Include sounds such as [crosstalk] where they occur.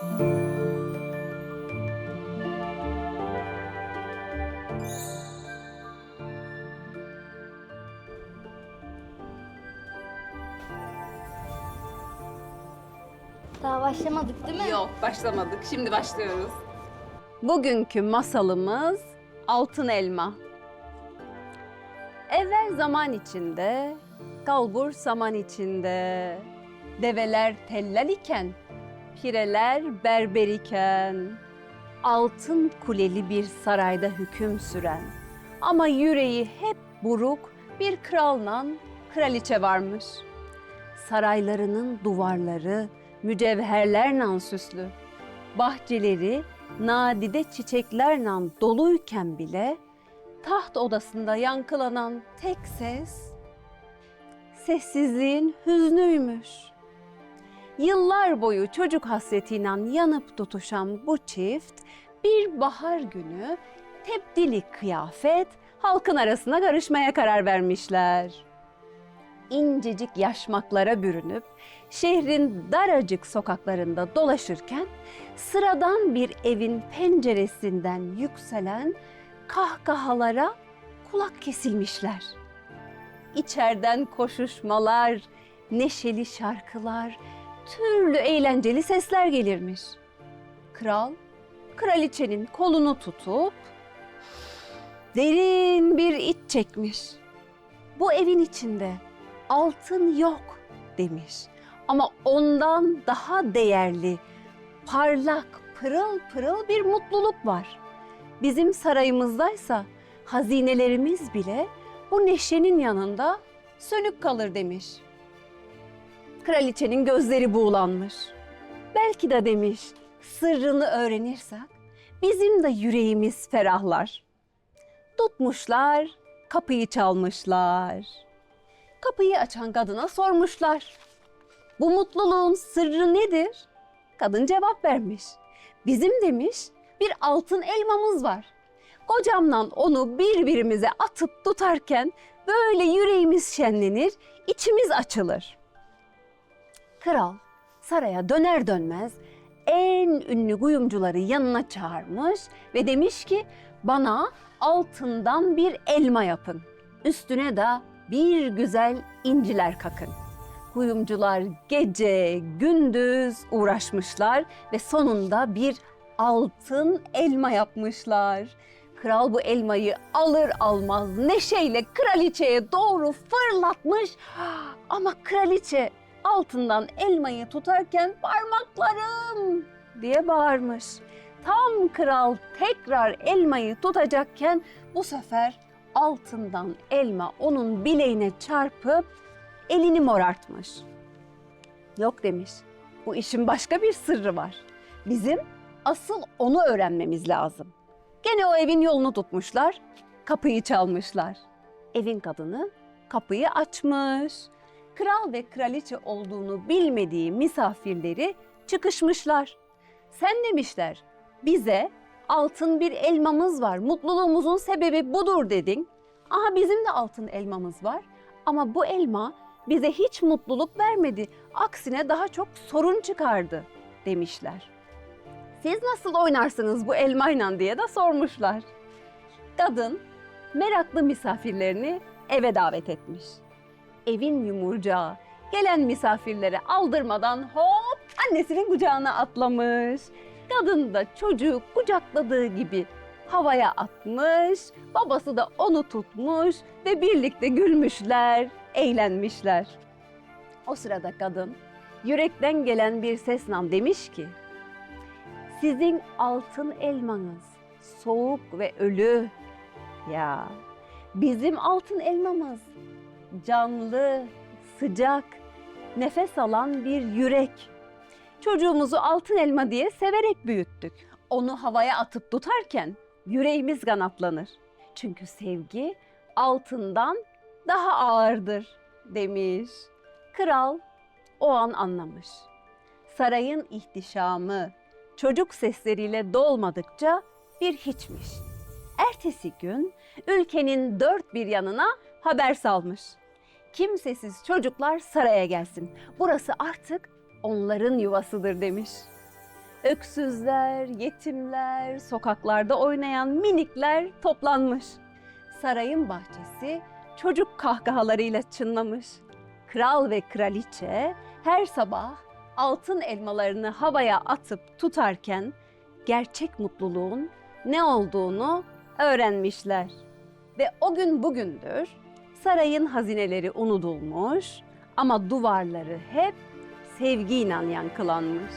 Daha başlamadık değil mi? Yok başlamadık. Şimdi başlıyoruz. Bugünkü masalımız altın elma. Evvel zaman içinde, kalbur saman içinde, develer tellal iken pireler berber iken, altın kuleli bir sarayda hüküm süren ama yüreği hep buruk bir kralla kraliçe varmış. Saraylarının duvarları mücevherlerle süslü, bahçeleri nadide çiçeklerle doluyken bile taht odasında yankılanan tek ses sessizliğin hüznüymüş. Yıllar boyu çocuk hasretiyle yanıp tutuşan bu çift bir bahar günü tebdili kıyafet halkın arasına karışmaya karar vermişler. İncecik yaşmaklara bürünüp şehrin daracık sokaklarında dolaşırken sıradan bir evin penceresinden yükselen kahkahalara kulak kesilmişler. İçeriden koşuşmalar, neşeli şarkılar, türlü eğlenceli sesler gelirmiş. Kral, kraliçenin kolunu tutup derin bir iç çekmiş. Bu evin içinde altın yok demiş. Ama ondan daha değerli, parlak, pırıl pırıl bir mutluluk var. Bizim sarayımızdaysa hazinelerimiz bile bu neşenin yanında sönük kalır demiş. Kraliçenin gözleri buğulanmış. Belki de demiş, sırrını öğrenirsek bizim de yüreğimiz ferahlar. Tutmuşlar, kapıyı çalmışlar. Kapıyı açan kadına sormuşlar. Bu mutluluğun sırrı nedir? Kadın cevap vermiş. Bizim demiş bir altın elmamız var. Kocamla onu birbirimize atıp tutarken böyle yüreğimiz şenlenir, içimiz açılır. Kral saraya döner dönmez en ünlü kuyumcuları yanına çağırmış ve demiş ki bana altından bir elma yapın. Üstüne de bir güzel inciler kakın. Kuyumcular gece gündüz uğraşmışlar ve sonunda bir altın elma yapmışlar. Kral bu elmayı alır almaz neşeyle kraliçeye doğru fırlatmış. [gasps] Ama kraliçe altından elmayı tutarken parmaklarım diye bağırmış. Tam kral tekrar elmayı tutacakken bu sefer altından elma onun bileğine çarpıp elini morartmış. Yok demiş. Bu işin başka bir sırrı var. Bizim asıl onu öğrenmemiz lazım. Gene o evin yolunu tutmuşlar, kapıyı çalmışlar. Evin kadını kapıyı açmış. Kral ve kraliçe olduğunu bilmediği misafirleri çıkışmışlar. Sen demişler, bize altın bir elmamız var, mutluluğumuzun sebebi budur dedin. Aha bizim de altın elmamız var ama bu elma bize hiç mutluluk vermedi. Aksine daha çok sorun çıkardı demişler. Siz nasıl oynarsınız bu elmayla diye de sormuşlar. Kadın meraklı misafirlerini eve davet etmiş. Evin yumurcağı gelen misafirlere aldırmadan hop annesinin kucağına atlamış. Kadın da çocuğu kucakladığı gibi havaya atmış, babası da onu tutmuş ve birlikte gülmüşler, eğlenmişler. O sırada kadın yürekten gelen bir sesle demiş ki, sizin altın elmanız soğuk ve ölü. Ya bizim altın elmamız canlı, sıcak, nefes alan bir yürek. Çocuğumuzu altın elma diye severek büyüttük. Onu havaya atıp tutarken yüreğimiz kanatlanır. Çünkü sevgi altından daha ağırdır demiş. Kral o an anlamış. Sarayın ihtişamı çocuk sesleriyle dolmadıkça bir hiçmiş. Ertesi gün ülkenin dört bir yanına haber salmış. Kimsesiz çocuklar saraya gelsin. Burası artık onların yuvasıdır demiş. Öksüzler, yetimler, sokaklarda oynayan minikler toplanmış. Sarayın bahçesi çocuk kahkahalarıyla çınlamış. Kral ve kraliçe her sabah altın elmalarını havaya atıp tutarken gerçek mutluluğun ne olduğunu öğrenmişler. Ve o gün bugündür sarayın hazineleri unutulmuş ama duvarları hep sevgiyle yankılanmış.